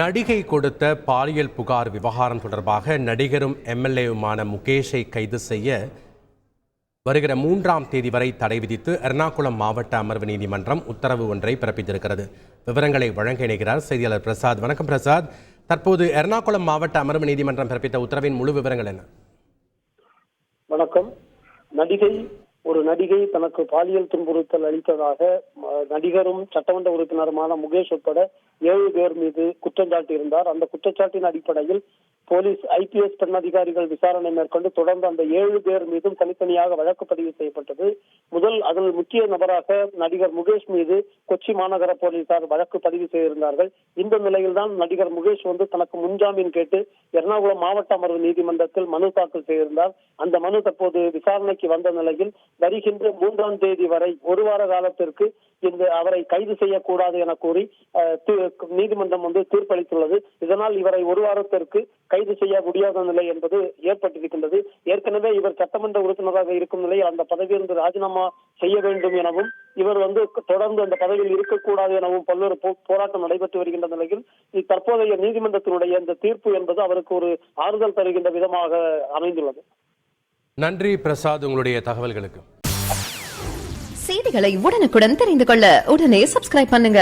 நடிகை கொடுத்த பாலியல் புகார் விவகாரம் தொடர்பாக நடிகரும் எம்எல்ஏவுமான முகேஷை கைது செய்ய வருகிற மூன்றாம் தேதி வரை தடை விதித்து எர்ணாகுளம் மாவட்ட அமர்வு நீதிமன்றம் உத்தரவு ஒன்றை பிறப்பித்திருக்கிறது. விவரங்களை வழங்க இணைகிறார் செய்தியாளர் பிரசாத். வணக்கம் பிரசாத். தற்போது எர்ணாகுளம் மாவட்ட அமர்வு நீதிமன்றம் பிறப்பித்த உத்தரவின் முழு விவரங்கள் என்ன? வணக்கம். நடிகை ஒரு நடிகை தனக்கு பாலியல் துன்புறுத்தல் அளித்ததாக நடிகரும் சட்டமன்ற உறுப்பினருமான முகேஷ் உட்பட ஏழு பேர் மீது குற்றம் சாட்டியிருந்தார் அந்த குற்றச்சாட்டின் அடிப்படையில் போலீஸ் ஐபிஎஸ் பெண் அதிகாரிகள் விசாரணை மேற்கொண்டு தொடர்ந்து அந்த ஏழு பேர் மீதும் தனித்தனியாக வழக்கு பதிவு செய்யப்பட்டது. முதல் அதில் முக்கிய நபராக நடிகர் முகேஷ் மீது கொச்சி மாநகர போலீசார் வழக்கு பதிவு செய்திருந்தார்கள். இந்த நிலையில்தான் நடிகர் முகேஷ் வந்து தனக்கு முன்ஜாமீன் கேட்டு எர்ணாகுளம் மாவட்ட அமர்வு நீதிமன்றத்தில் மனு தாக்கல் செய்திருந்தார். அந்த மனு தற்போது விசாரணைக்கு வந்த நிலையில் வருகின்ற மூன்றாம் தேதி வரை ஒரு வார காலத்திற்கு இந்த அவரை கைது செய்யக்கூடாது என கூறி நீதிமன்றம் வந்து தீர்ப்பளித்துள்ளது. இதனால் இவரை ஒரு வாரத்திற்கு கைது செய்ய முடியாத நிலை என்பது ஏற்பட்டிருக்கின்றது. ஏற்கனவே இவர் சட்டமன்ற உறுப்பினராக இருக்கும் நிலையில் அந்த பதவியிலிருந்து ராஜினாமா செய்ய வேண்டும் எனவும் இவர் வந்து தொடர்ந்து அந்த பதவியில் இருக்கக்கூடாது எனவும் பல்வேறு போராட்டம் நடைபெற்று வருகின்ற நிலையில் தற்போதைய நீதிமன்றத்தினுடைய இந்த தீர்ப்பு என்பது அவருக்கு ஒரு ஆறுதல் தருகின்ற விதமாக அமைந்துள்ளது. நன்றி பிரசாத் உங்களுடைய தகவல்களுக்கு. செய்திகளை உடனுக்குடன் தெரிந்து கொள்ள உடனே சப்ஸ்கிரைப் பண்ணுங்க.